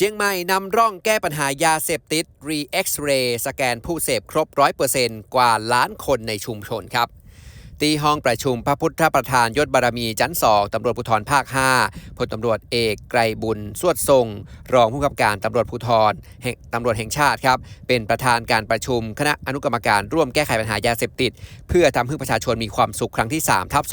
เชียงใหม่นำร่องแก้ปัญหายาเสพติดรีเอ็กซเรย์สแกนผู้เสพครบ 100%กว่าล้านคนในชุมชนครับ ที่ห้องประชุมพระพุทธประธานยศบารมีชั้นสองตำรวจภูธรภาค 5พลตำรวจเอกไกรบุญ สวดทรง รองผู้กำกับการตำรวจภูธรแห่งตำรวจแห่งชาติครับ เป็นประธานการประชุมคณะอนุกรรมการร่วมแก้ไขปัญหายาเสพติด เพื่อทำให้ประชาชนมีความสุขครั้งที่3ทับ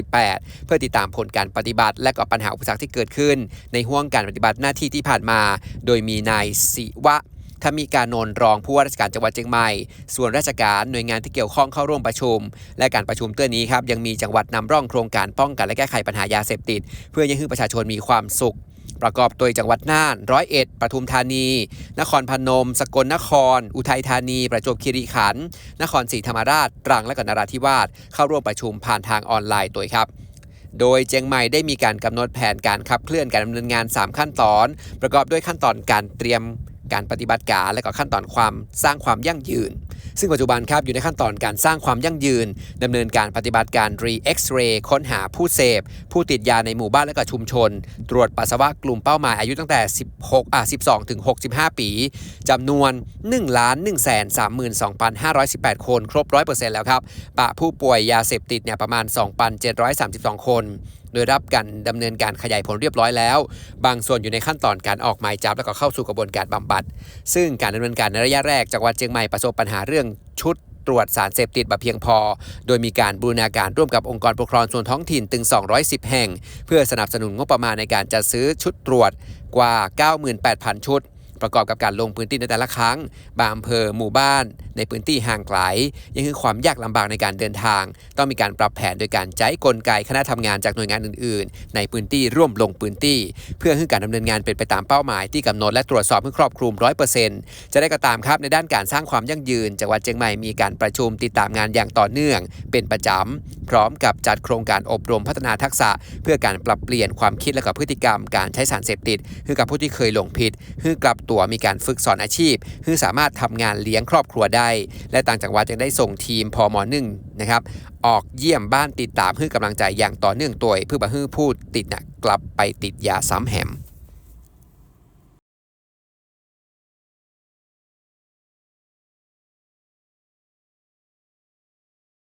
2568 เพื่อติดตามผลการปฏิบัติ และก็ปัญหาอุปสรรคที่เกิดขึ้น ในห่วงการปฏิบัติหน้าที่ที่ผ่านมา โดยมีนายศิวะ ถ้ามีการนนรองผู้ว่าราชการจังหวัดเชียงใหม่ ส่วนราชการหน่วยงานที่เกี่ยวข้องเข้าร่วมประชุม และการประชุมเตื้อนี้ครับยังมีจังหวัดนำร่องโครงการป้องกันและแก้ไขปัญหายาเสพติด เพื่อยังให้ประชาชนมีความสุขประกอบโดยจังหวัดน่าน ร้อยเอ็ด ปทุมธานี นครพนม สกลนคร อุทัยธานี ประจวบคีรีขันธ์ นครศรีธรรมราช ตรัง และก็นราธิวาส เข้าร่วมประชุมผ่านทางออนไลน์ตัวครับ โดยเจียงใหม่ได้มีการกำหนดแผนการขับเคลื่อนการดำเนินงาน 3 ขั้นตอน ประกอบด้วยขั้นตอนการเตรียม การปฏิบัติการและก็ขั้นตอนความสร้างความยั่งยืน ซึ่งปัจจุบันครับอยู่ในขั้นตอนการสร้างความยั่งยืนดำเนินการปฏิบัติการรีเอ็กซเรย์ค้นหาผู้เสพ ผู้ติดยาในหมู่บ้านและก็ชุมชน ตรวจปัสสาวะกลุ่มเป้าหมายอายุตั้งแต่ 16อะ12 ถึง 65 ปีจำนวน 1 1 3 2 5 1 8 คน ครบ 100%แล้วครับปะผู้ป่วยยาเสพติดเนี่ยประมาณ 2,732 คนโดยรับการดำเนินการขยายผลเรียบร้อยแล้ว บางส่วนอยู่ในขั้นตอนการออกหมายจับแล้วก็เข้าสู่กระบวนการบำบัด ซึ่งการดำเนินการในระยะแรกจังหวัดเชียงใหม่ประสบปัญหาเรื่องชุดตรวจสารเสพติดแบบเพียงพอ โดยมีการบูรณาการร่วมกับองค์กรปกครองส่วนท้องถิ่นถึง 210 แห่ง เพื่อสนับสนุนงบประมาณในการจัดซื้อชุดตรวจกว่า 98,000 ชุด ประกอบกับการลงพื้นที่ในแต่ละครั้ง บางอำเภอหมู่บ้าน ในพื้นที่ห่างไกลยังคือความยากลำบากในการเดินทาง ต้องมีการปรับแผนโดยการใช้กลไกคณะทำงานจากหน่วยงานอื่น ๆ ในพื้นที่ร่วมลงพื้นที่ เพื่อให้การดำเนินงานเป็นไปตามเป้าหมายที่กำหนดและตรวจสอบให้ครอบคลุม100%จะได้ก็ตามครับในด้านการสร้างความยั่งยืนจังหวัดเชียงใหม่มีการประชุมติดตามงานอย่างต่อเนื่อง เป็นประจำพร้อมกับจัดโครงการอบรมพัฒนาทักษะ เพื่อการปรับเปลี่ยนความคิดและกับพฤติกรรม การใช้สารเสพติดให้กับผู้ที่เคยหลงผิดให้กลับตัวมีการฝึกสอนอาชีพให้สามารถทำงานเลี้ยงครอบครัวได้และต่างจังหวัดยังได้ส่งทีมพอมหนึ่งนะครับออกเยี่ยมบ้านติดตามเพื่อกำลังใจอย่างต่อเนื่องตัวเพื่อบ่ให้ผู้ติดน่ะกลับไปติดยาซ้ำแหม